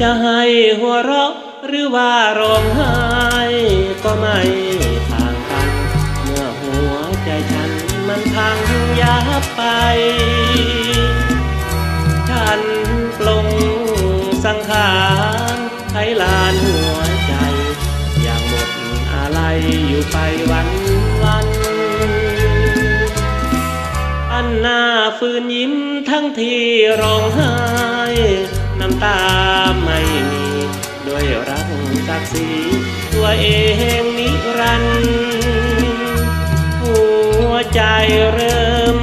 จะให้หัวเราะหรือว่าร้องไห้ก็ไม่ต่างกัน เมื่อหัวใจฉันมันพังยับไป ฉันปลงสังขารไขลานหัวใจ อย่างหมดอะไรอยู่ไปวันวัน อันหน้าฟื้นยิ้มทั้งที่ร้องไห้ น้ำตาไม่มีด้วยรักศักดิ์ศรีตัวเองนิรันดร์หัวใจเริ่ม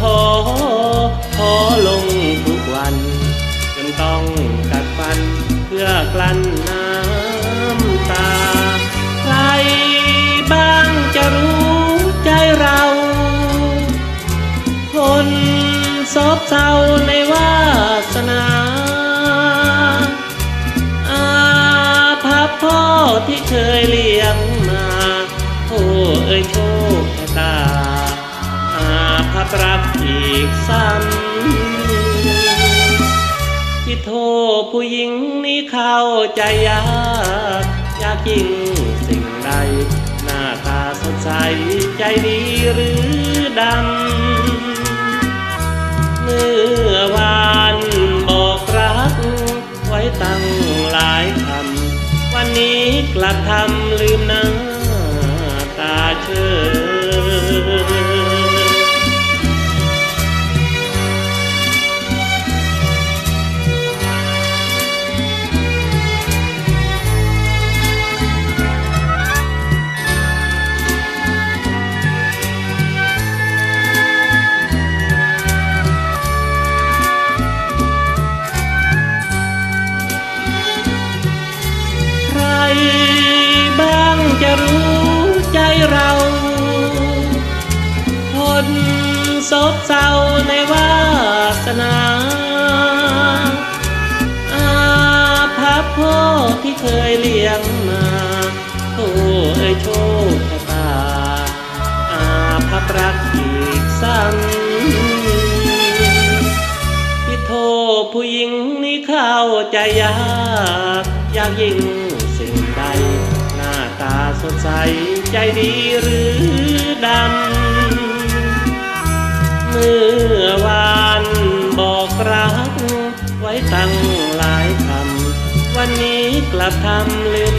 ท้อท้อลงทุกวันจนต้องกัดฟันเพื่อกลั้นน้ำตา ใครบ้างจะรู้ใจเราคนซบเศร้าในวาสนาอา ที่เคยเลี้ยงมาโอ้เอ่ยโชคชะตาอาภัพรักอีกซ้ำที่โทษผู้หญิงนี้เข้าใจยากยากยิ่งสิ่งใด หน้าตาสดใสใจดีหรือดำเมื่อวานบอกรักไว้ตั้งหลายคำ วันนี้กลับทำลืมหน้าตาเชย จะรู้ใจเราคนซบเศร้าในวาสนาอาภัพพ่อที่เคยเลี้ยงมาโอ้เอ้ยโชคชะตาอาภัพรักอีกซ้ำที่โทษผู้หญิงนี้เข้าใจยากยากยิ่ง ใสใจดีหรือดำ เมื่อวานบอกรัก ไว้ตั้งหลายคำ วันนี้กลับทำลืม